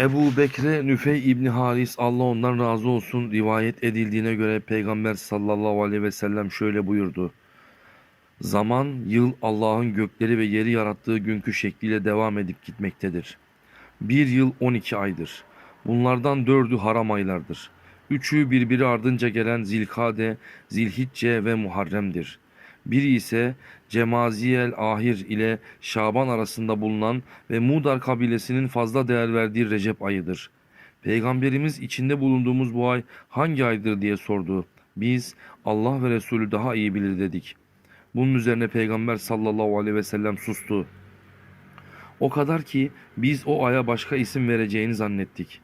Ebu Bekre Nüfey İbni Haris Allah ondan razı olsun rivayet edildiğine göre Peygamber sallallahu aleyhi ve sellem şöyle buyurdu. Zaman, yıl Allah'ın gökleri ve yeri yarattığı günkü şekliyle devam edip gitmektedir. Bir yıl 12 aydır. Bunlardan dördü haram aylardır. Üçü birbiri ardınca gelen Zilkade, Zilhicce ve Muharrem'dir. Biri ise Cemaziyel Ahir ile Şaban arasında bulunan ve Mudar kabilesinin fazla değer verdiği Recep ayıdır. Peygamberimiz içinde bulunduğumuz bu ay hangi aydır diye sordu. Biz Allah ve Resulü daha iyi bilir dedik. Bunun üzerine Peygamber sallallahu aleyhi ve sellem sustu. O kadar ki biz o aya başka isim vereceğini zannettik.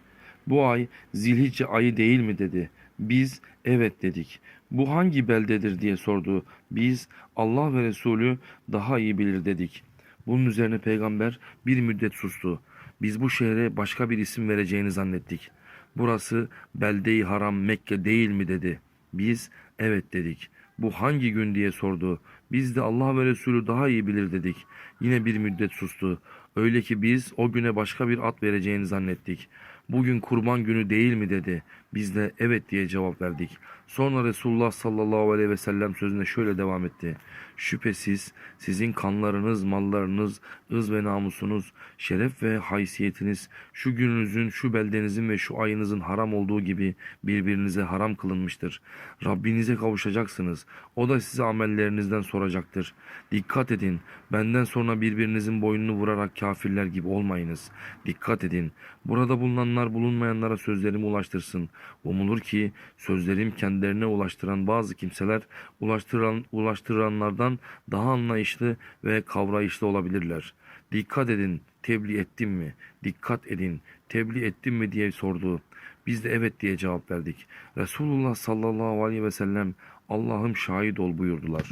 Bu ay Zilhicce ayı değil mi dedi. Biz evet dedik. Bu hangi beldedir diye sordu. Biz Allah ve Resulü daha iyi bilir dedik. Bunun üzerine peygamber bir müddet sustu. Biz bu şehre başka bir isim vereceğini zannettik. Burası belde-i haram Mekke değil mi dedi. Biz evet dedik. Bu hangi gün diye sordu. Biz de Allah ve Resulü daha iyi bilir dedik. Yine bir müddet sustu. Öyle ki biz o güne başka bir at vereceğini zannettik. Bugün kurban günü değil mi dedi. Biz de evet diye cevap verdik. Sonra Resulullah sallallahu aleyhi ve sellem sözüne şöyle devam etti. Şüphesiz sizin kanlarınız, mallarınız, ız ve namusunuz, şeref ve haysiyetiniz şu gününüzün, şu beldenizin ve şu ayınızın haram olduğu gibi birbirinize haram kılınmıştır. Rabbinize kavuşacaksınız. O da size amellerinizden soracaktır. Dikkat edin. Benden sonra birbirinizin boynunu vurarak kafirler gibi olmayınız. Dikkat edin. Burada bulunanlar bulunmayanlara sözlerimi ulaştırsın. Umulur ki sözlerim kendilerine ulaştıran bazı kimseler ulaştıran, ulaştıranlardan daha anlayışlı ve kavrayışlı olabilirler. Dikkat edin, tebliğ ettim mi? Dikkat edin, tebliğ ettim mi diye sordu. Biz de evet diye cevap verdik. Resulullah sallallahu aleyhi ve sellem Allah'ım şahit ol buyurdular.